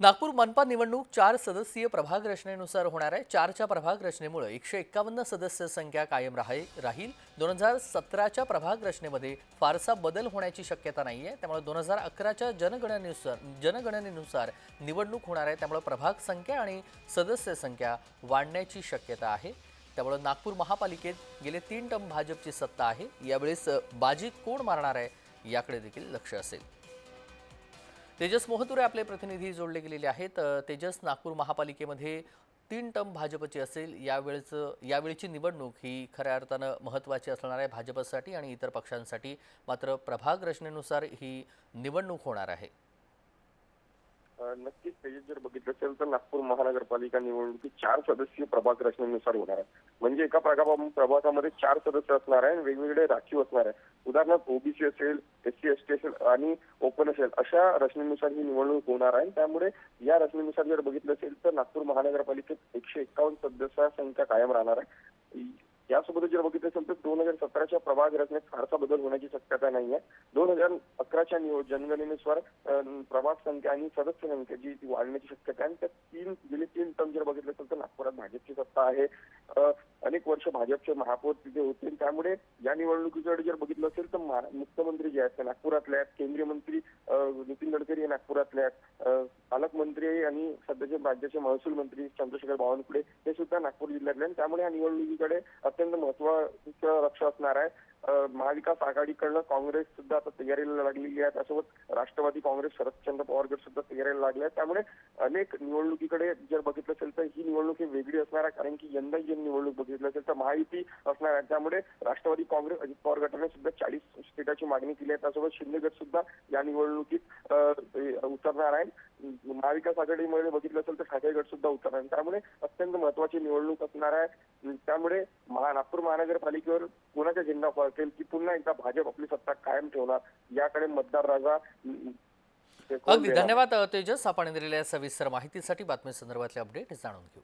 नागपूर मनपा निवडणूक चार सदस्यीय प्रभाग रचनेनुसार होणार आहे. चारच्या प्रभाग रचनेमुळे एकशे एक्कावन्न सदस्य संख्या कायम राही राहील. दोन हजार सतराच्या प्रभाग रचनेमध्ये फारसा बदल होण्याची शक्यता नाही आहे. त्यामुळे दोन हजार अकराच्या जनगणनेनुसार जनगणनेनुसार निवडणूक होणार आहे. त्यामुळे प्रभाग संख्या आणि सदस्य संख्या वाढण्याची शक्यता आहे. त्यामुळे नागपूर महापालिकेत गेले तीन टम भाजपची सत्ता आहे. यावेळेस बाजी कोण मारणार आहे याकडे देखील लक्ष असेल. तेजस मोहतुरे आपले प्रतिनिधी जोडले गेलेले आहेत. तेजस नागपूर महापालिकेमध्ये तीन टर्म भाजपची असेल यावेळेचं यावेळीची निवडणूक ही खऱ्या अर्थानं महत्त्वाची असणार आहे भाजपसाठी आणि इतर पक्षांसाठी. मात्र प्रभाग रचनेनुसार ही निवडणूक होणार आहे. नक्कीच तेजस जर बघितलं असेल तर नागपूर महानगरपालिका निवडणुकीत चार सदस्यीय प्रभाग रचनेनुसार होणार आहे. म्हणजे एका प्रभागा प्रभागामध्ये चार सदस्य असणार आहे आणि वेगवेगळे राखीव असणार आहे. उदाहरणार्थ ओबीसी असेल एस सी एस टी असेल आणि ओपन असेल अशा रचनेनुसार ही निवडणूक होणार आहे. त्यामुळे या रचनेनुसार जर बघितलं असेल तर नागपूर महानगरपालिकेत एकशे एकावन्न सदस्यांसंख्या कायम राहणार आहे. यासोबतच जर बघितलं असेल तर दोन हजार सतराच्या प्रभाग रचनेत फारसा बदल होण्याची शक्यता नाही आहे दोन हजार अकराच्या निव जनगणनेनुसार अ, प्रभाग संख्या आणि सदस्य संख्या जी ती वाढण्याची शक्यता आहे आणि त्या तीन गेले तीन टर्म जर बघितलं असेल तर नागपुरात भाजपची सत्ता आहे. अनेक वर्ष भाजपचे महापौर तिथे होते. त्यामुळे या निवडणुकीकडे जर बघितलं असेल तर महारा- मुख्यमंत्री जे आहेत ते नागपुरातले आहेत. केंद्रीय मंत्री नितीन गडकरी हे नागपुरातले आहेत. पालकमंत्री आणि सध्याचे राज्याचे महसूल मंत्री चंद्रशेखर बावनकुळे हे सुद्धा नागपूर जिल्ह्यातले आणि त्यामुळे या निवडणुकीकडे अत्यंत महत्वाचं लक्ष असणार आहे. महाविकास आघाडीकडनं काँग्रेस सुद्धा आता तयारीला लागलेली आहे. त्यासोबत राष्ट्रवादी काँग्रेस शरदचंद्र पवार गट सुद्धा तयारीला लागले आहेत. त्यामुळे अनेक निवडणुकीकडे जर बघितलं असेल तर ही निवडणूक ही वेगळी असणार आहे. कारण की यंदा जी निवडणूक बघितलं असेल तर महायुती असणार आहे. त्यामुळे राष्ट्रवादी काँग्रेस अजित पवार गटाने सुद्धा चाळीस सीटाची मागणी केली आहे. त्यासोबत शिंदे गट सुद्धा या निवडणुकीत उतरणार आहे महाविकास आघाडीमध्ये बघितलं असेल तर ठाकरे गट सुद्धा आहे. त्यामुळे अत्यंत महत्वाची निवडणूक असणार आहे. त्यामुळे महा नागपूर महानगरपालिकेवर कोणाचा झेंडा फळकेल की पुन्हा एकदा भाजप आपली सत्ता कायम ठेवणार याकडे मतदार राजा अगदी. धन्यवाद तेजस. आपण दिलेल्या सविस्तर माहितीसाठी बातमी संदर्भातले अपडेट जाणून घेऊ.